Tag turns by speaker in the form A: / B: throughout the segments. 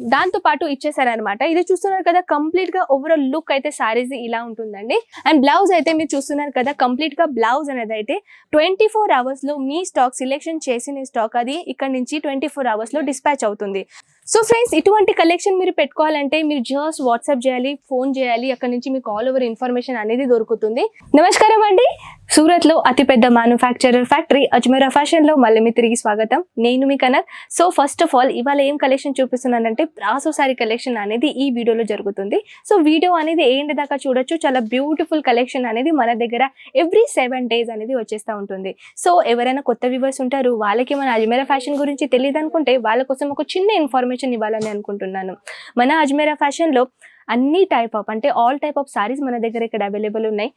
A: దాంతో పాటు ఇచ్చేసారనమాట ఇది చూస్తున్నారు కదా కంప్లీట్గా ఓవరాల్ లుక్ అయితే సారీస్ ఇలా ఉంటుందండి. అండ్ బ్లౌజ్ అయితే మీరు చూస్తున్నారు కదా కంప్లీట్గా బ్లౌజ్ అనేది అయితే ట్వంటీ ఫోర్ అవర్స్లో మీ స్టాక్ సెలెక్షన్ చేసిన స్టాక్ అది ఇక్కడ నుంచి ట్వంటీ ఫోర్ అవర్స్లో డిస్పాచ్ అవుతుంది. సో ఫ్రెండ్స్ ఇటువంటి కలెక్షన్ మీరు పెట్టుకోవాలంటే మీరు జస్ట్ వాట్సాప్ చేయాలి ఫోన్ చేయాలి అక్కడ నుంచి మీకు ఆల్ ఓవర్ ఇన్ఫర్మేషన్ అనేది దొరుకుతుంది. నమస్కారం అండి. సూరత్లో అతిపెద్ద మ్యానుఫ్యాక్చరర్ ఫ్యాక్టరీ అజ్మీరా ఫ్యాషన్లో మళ్ళీ మీ తిరిగి స్వాగతం. నేను మీ Kanak. So first of all ఇవాళ ఏం కలెక్షన్ చూపిస్తున్నానంటే బ్రాసో సారీ కలెక్షన్ అనేది ఈ వీడియోలో జరుగుతుంది. సో వీడియో అనేది ఏంటి దాకా చూడొచ్చు? చాలా బ్యూటిఫుల్ కలెక్షన్ అనేది మన దగ్గర ఎవ్రీ సెవెన్ డేస్ అనేది వచ్చేస్తూ ఉంటుంది. సో ఎవరైనా కొత్త వ్యూవర్స్ ఉంటారు వాళ్ళకి మన అజ్మీరా ఫ్యాషన్ గురించి తెలియదు అనుకుంటే వాళ్ళ కోసం ఒక చిన్న ఇన్ఫర్మేషన్ ఇవ్వాలని అనుకుంటున్నాను. మన అజ్మీరా ఫ్యాషన్లో అన్ని టైప్ ఆఫ్ అంటే ఆల్ టైప్ ఆఫ్ సారీస్ మన దగ్గర ఇక్కడ అవైలబుల్ ఉన్నాయి.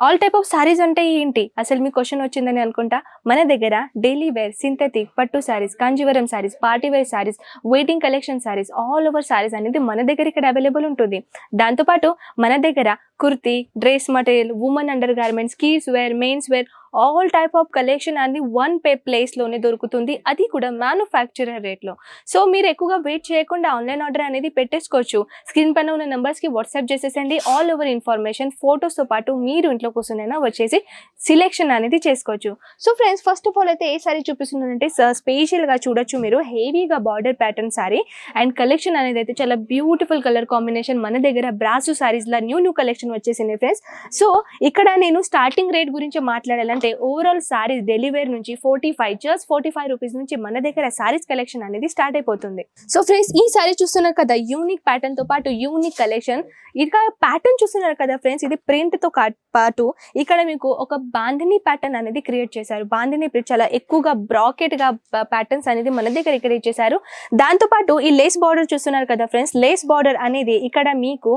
A: ఆల్ టైప్ ఆఫ్ సారీస్ అంటే ఏంటి? అసలు మీ క్వశ్చన్ వచ్చిందని అనుకుంటా? మన దగ్గర డైలీ వేర్ సింథెటిక్ పట్టు saris Kanjeevaram saris party wear saris waiting collection saris all over saris అనేది మన దగ్గర ఇక్కడ అవైలబుల్ ఉంటుంది. దాంతోపాటు మన దగ్గర kurti dress material women under garments kids wear mens wear all type of collection అనేది వన్ పే ప్లేస్లోనే దొరుకుతుంది. అది కూడా మ్యానుఫ్యాక్చరర్ రేట్లో సో మీరు ఎక్కువగా వెయిట్ చేయకుండా ఆన్లైన్ ఆర్డర్ అనేది పెట్టేసుకోవచ్చు. స్క్రీన్ పైన ఉన్న నెంబర్స్కి వాట్సాప్ చేసేసండి. ఆల్ ఓవర్ ఇన్ఫర్మేషన్ ఫొటోస్తో పాటు మీరు ఇంట్లో కూర్చునైనా వచ్చేసి సిలెక్షన్ అనేది చేసుకోవచ్చు. So friends first of all అయితే ఏ సారీ చూపిస్తున్నానంటే స్పెషల్గా చూడొచ్చు మీరు. హెవీగా border pattern sari and collection అనేది అయితే చాలా బ్యూటిఫుల్ కలర్ కాంబినేషన్ మన దగ్గర బ్రాసు సారీస్లో న్యూ న్యూ కలెక్షన్ వచ్చేసింది ఫ్రెండ్స్ సో ఇక్కడ నేను స్టార్టింగ్ రేట్ గురించి మాట్లాడాలని అంటే ఓవరాల్ సారీస్ డెలివరీ నుంచి forty five just forty five rupees నుంచి మన దగ్గర సారీస్ కలెక్షన్ అనేది స్టార్ట్ అయిపోతుంది. సో ఫ్రెండ్స్ ఈ సారీ చూస్తున్నారు కదా యూనిక్ ప్యాటర్న్తో పాటు యూనిక్ కలెక్షన్ ఇక ప్యాటర్న్ చూస్తున్నారు కదా ఫ్రెండ్స్ ఇది ప్రింట్తో పాటు ఇక్కడ మీకు ఒక బాంధిని ప్యాటర్న్ అనేది క్రియేట్ చేశారు. బాంధిని ప్రింట్ చాలా ఎక్కువగా బ్రాకెట్గా ప్యాటర్న్స్ అనేది మన దగ్గర ఇక్కడ ఇచ్చేసారు దాంతో పాటు ఈ లేస్ బార్డర్ చూస్తున్నారు కదా ఫ్రెండ్స్ లేస్ బార్డర్ అనేది ఇక్కడ మీకు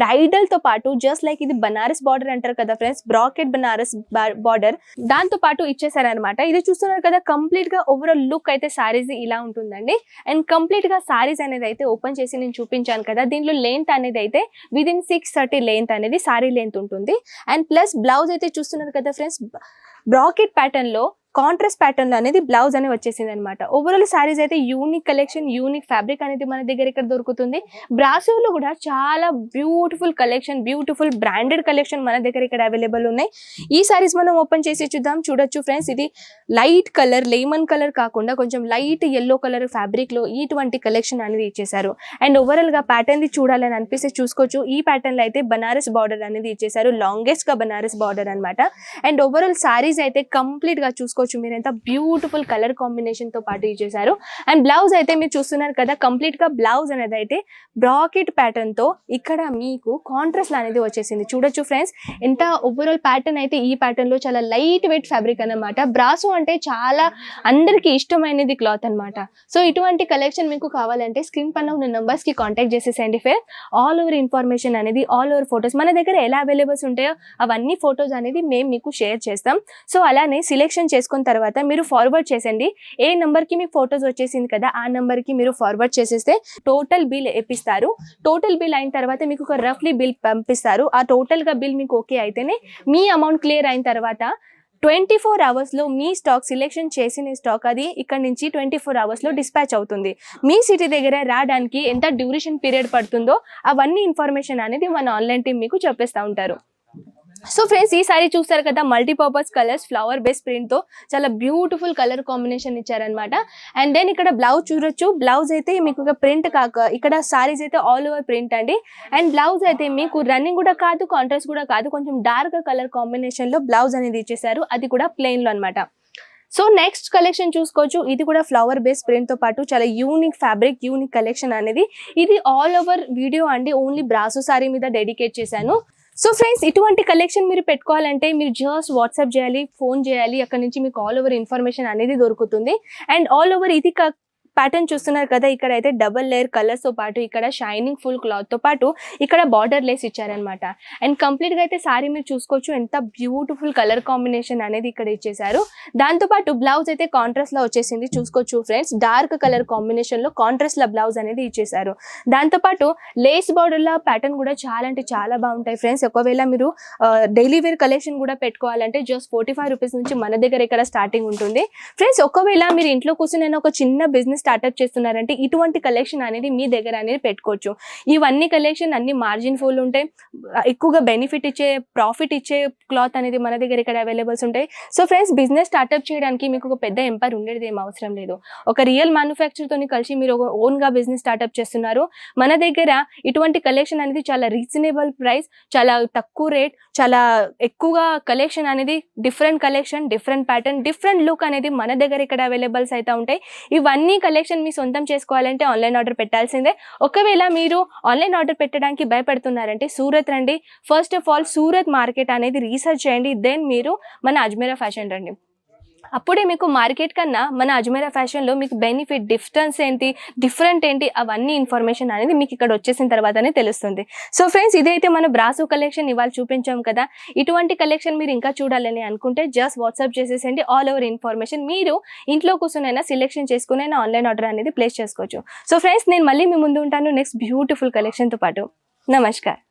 A: బ్రైడల్తో పాటు జస్ట్ లైక్ ఇది బనారస్ బార్డర్ అంటారు కదా ఫ్రెండ్స్ బ్రాకెట్ బనారస్ బార్డర్ దాంతో పాటు ఇచ్చేసారనమాట. ఇది చూస్తున్నారు కదా కంప్లీట్గా ఓవరాల్ లుక్ అయితే సారీస్ ఇలా ఉంటుందండి. అండ్ కంప్లీట్గా సారీస్ అనేది అయితే ఓపెన్ చేసి నేను చూపించాను కదా దీంట్లో లెంత్ అనేది అయితే with in six thirty length అనేది సారీ లెంత్ ఉంటుంది. అండ్ ప్లస్ బ్లౌజ్ అయితే చూస్తున్నారు కదా ఫ్రెండ్స్ బ్రాకెట్ ప్యాటర్న్లో కాంట్రాస్ట్ ప్యాటర్న్లో అనేది బ్లౌజ్ అనేది వచ్చేసింది అనమాట ఓవరాల్ సారీస్ అయితే యూనిక్ కలెక్షన్ యూనిక్ ఫ్యాబ్రిక్ అనేది మన దగ్గర ఇక్కడ దొరుకుతుంది. బ్రాసోలో కూడా చాలా beautiful collection beautiful branded collection మన దగ్గర ఇక్కడ అవైలబుల్ ఉన్నాయి. ఈ సారీస్ మనం ఓపెన్ చేసి చూద్దాం. చూడొచ్చు ఫ్రెండ్స్ ఇది లైట్ కలర్ లెమన్ కలర్ కాకుండా కొంచెం లైట్ ఎల్లో కలర్ ఫ్యాబ్రిక్లో ఇటువంటి కలెక్షన్ అనేది ఇచ్చేసారు అండ్ ఓవరాల్గా ప్యాటర్న్ ది చూడాలని అనిపిస్తే చూసుకోవచ్చు. ఈ ప్యాటర్న్లో అయితే బనారస్ బార్డర్ అనేది ఇచ్చేసారు లాంగెస్ట్గా బనారస్ బార్డర్ అన్నమాట. అండ్ ఓవరాల్ సారీస్ అయితే కంప్లీట్గా చూసుకోవచ్చు మీరు ఎంత బ్యూటిఫుల్ కలర్ కాంబినేషన్తో పాటు ఇచ్చేసారు అండ్ బ్లౌజ్ అయితే మీరు చూస్తున్నారు కదా కంప్లీట్గా బ్లౌజ్ అనేది అయితే బ్రాకెట్ ప్యాటర్న్తో ఇక్కడ మీకు కాంట్రాస్ట్ అనేది వచ్చేసింది. చూడొచ్చు ఫ్రెండ్స్ ఎంత ఓవరాల్ ప్యాటర్న్ అయితే ఈ ప్యాటర్న్లో చాలా లైట్ వెయిట్ ఫ్యాబ్రిక్ అన్నమాట. బ్రాసో అంటే చాలా అందరికి ఇష్టమైనది క్లాత్ అన్నమాట. సో ఇటువంటి కలెక్షన్ మీకు కావాలంటే స్క్రీన్ పైన ఉన్న నెంబర్స్కి కాంటాక్ట్ చేసేసేయండి ఫేర్ ఆల్ ఓవర్ ఇన్ఫర్మేషన్ అనేది ఆల్ ఓవర్ ఫొటోస్ మన దగ్గర ఎలా అవైలబుల్స్ ఉంటాయో అవన్నీ ఫొటోస్ అనేది మేము మీకు షేర్ చేస్తాం. సో అలానే సిలెక్షన్ చేసుకున్న తర్వాత మీరు ఫార్వర్డ్ చేసండి ఏ నెంబర్కి మీకు ఫొటోస్ వచ్చేసింది కదా ఆ నెంబర్కి మీరు ఫార్వర్డ్ చేసేస్తే టోటల్ బిల్ ఇప్పిస్తారు. టోటల్ బిల్ అయిన తర్వాత మీకు ఒక రఫ్లీ బిల్ పంపిస్తారు. ఆ టోటల్గా బిల్ మీకు ఓకే అయితేనే మీ అమౌంట్ క్లియర్ అయిన తర్వాత ట్వంటీ ఫోర్ అవర్స్లో మీ స్టాక్ సెలెక్షన్ చేసిన స్టాక్ అది ఇక్కడ నుంచి ట్వంటీ ఫోర్ అవర్స్లో డిస్పాచ్ అవుతుంది. మీ సిటీ దగ్గర రావడానికి ఎంత డ్యూరేషన్ పీరియడ్ పడుతుందో అవన్నీ ఇన్ఫర్మేషన్ అనేది మన ఆన్లైన్ టీం మీకు చెప్పేస్తూ ఉంటారు. సో ఫ్రెండ్స్ ఈ సారీ చూస్తారు కదా మల్టీపర్పస్ కలర్స్ ఫ్లవర్ బేస్ ప్రింట్తో చాలా బ్యూటిఫుల్ కలర్ కాంబినేషన్ ఇచ్చారనమాట అండ్ దెన్ ఇక్కడ బ్లౌజ్ చూడొచ్చు. బ్లౌజ్ అయితే మీకు ఒక ప్రింట్ కాక ఇక్కడ సారీస్ అయితే ఆల్ ఓవర్ ప్రింట్ అండి. అండ్ బ్లౌజ్ అయితే మీకు రన్నింగ్ కూడా కాదు కాంట్రాస్ట్ కూడా కాదు కొంచెం డార్క్ కలర్ కాంబినేషన్లో బ్లౌజ్ అనేది ఇచ్చేసారు అది కూడా ప్లెయిన్లో అనమాట సో నెక్స్ట్ కలెక్షన్ చూసుకోవచ్చు. ఇది కూడా ఫ్లవర్ బేస్ ప్రింట్తో పాటు చాలా యూనిక్ ఫ్యాబ్రిక్ యూనిక్ కలెక్షన్ అనేది. ఇది ఆల్ ఓవర్ వీడియో అండి. ఓన్లీ బ్రాసో సారీ మీద డెడికేట్ చేశాను. సో ఫ్రెండ్స్ ఇటువంటి కలెక్షన్ మీరు పెట్టుకోవాలంటే మీరు జస్ట్ వాట్సాప్ చేయాలి ఫోన్ చేయాలి అక్కడ నుంచి మీకు ఆల్ ఓవర్ ఇన్ఫర్మేషన్ అనేది దొరుకుతుంది. అండ్ ఆల్ ఓవర్ ఇది ప్యాటర్న్ చూస్తున్నారు కదా ఇక్కడ అయితే డబల్ లేయర్ కలర్స్తో పాటు ఇక్కడ షైనింగ్ ఫుల్ క్లాత్తో పాటు ఇక్కడ బార్డర్ లేస్ ఇచ్చారనమాట అండ్ కంప్లీట్గా అయితే సారీ మీరు చూసుకోవచ్చు ఎంత బ్యూటిఫుల్ కలర్ కాంబినేషన్ అనేది ఇక్కడ ఇచ్చేసారు దాంతో పాటు బ్లౌజ్ అయితే కాంట్రాస్ట్లో వచ్చేసింది చూసుకోవచ్చు ఫ్రెండ్స్ డార్క్ కలర్ కాంబినేషన్లో కాంట్రాస్ట్ లా బ్లౌజ్ అనేది ఇచ్చేసారు దాంతో పాటు లేస్ బార్డర్ ల ప్యాటర్న్ కూడా చాలా అంటే చాలా బాగుంటాయి ఫ్రెండ్స్ ఒకవేళ మీరు డైలీ వేర్ కలెక్షన్ కూడా పెట్టుకోవాలంటే జస్ట్ ఫోర్టీ ఫైవ్ రూపీస్ నుంచి మన దగ్గర ఇక్కడ స్టార్టింగ్ ఉంటుంది. ఫ్రెండ్స్ ఒకవేళ మీరు ఇంట్లో కూర్చొని ఒక చిన్న బిజినెస్ స్టార్టప్ స్టార్ట్అప్ చేస్తున్నారంటే ఇటువంటి కలెక్షన్ అనేది మీ దగ్గర అనేది పెట్టుకోవచ్చు. ఇవన్నీ కలెక్షన్ అన్ని మార్జిన్ ఫుల్ ఉంటాయి. ఎక్కువగా బెనిఫిట్ ఇచ్చే ప్రాఫిట్ ఇచ్చే క్లాత్ అనేది మన దగ్గర ఇక్కడ అవైలబుల్స్ ఉంటాయి. సో ఫ్రెండ్స్ బిజినెస్ స్టార్ట్అప్ చేయడానికి మీకు ఒక పెద్ద ఎంపైర్ ఉండేది ఏం అవసరం లేదు. ఒక రియల్ తోని కలిసి మీరు ఒక ఓన్గా బిజినెస్ స్టార్ట్అప్ చేస్తున్నారు. మన దగ్గర ఇటువంటి కలెక్షన్ అనేది చాలా రీజనబుల్ ప్రైస్ చాలా తక్కువ రేట్ చాలా ఎక్కువగా కలెక్షన్ అనేది different collection different pattern different look అనేది మన దగ్గర ఇక్కడ అవైలబుల్స్ అయితే ఉంటాయి. ఇవన్నీ కలెక్షన్ మీ సొంతం చేసుకోవాలంటే ఆన్లైన్ ఆర్డర్ పెట్టాల్సిందే. ఒకవేళ మీరు ఆన్లైన్ ఆర్డర్ పెట్టడానికి భయపడుతున్నారంటే సూరత్ రండి. First of all Surat market అనేది రీసెర్చ్ చేయండి. దెన్ మీరు మన అజ్మీరా ఫ్యాషన్ రండి. అప్పుడే మీకు మార్కెట్ కన్నా మన అజ్మీరా ఫ్యాషన్లో మీకు బెనిఫిట్ డిఫరెన్స్ ఏంటి డిఫరెంట్ ఏంటి అవన్నీ ఇన్ఫర్మేషన్ అనేది మీకు ఇక్కడ వచ్చేసిన తర్వాతనే తెలుస్తుంది. సో ఫ్రెండ్స్ ఇదైతే మన బ్రాసో కలెక్షన్ ఇవాళ చూపించాం కదా. ఇటువంటి కలెక్షన్ మీరు ఇంకా చూడాలని అనుకుంటే జస్ట్ వాట్సాప్ చేసేసండి ఆల్ ఓవర్ ఇన్ఫర్మేషన్ మీరు ఇంట్లో కూర్చునైనా సెలెక్షన్ చేసుకునైనా ఆన్లైన్ ఆర్డర్ అనేది ప్లేస్ చేసుకోవచ్చు. సో ఫ్రెండ్స్ నేను మళ్ళీ మీ ముందు ఉంటాను. నెక్స్ట్ బ్యూటిఫుల్ కలెక్షన్తో పాటు. నమస్కారం.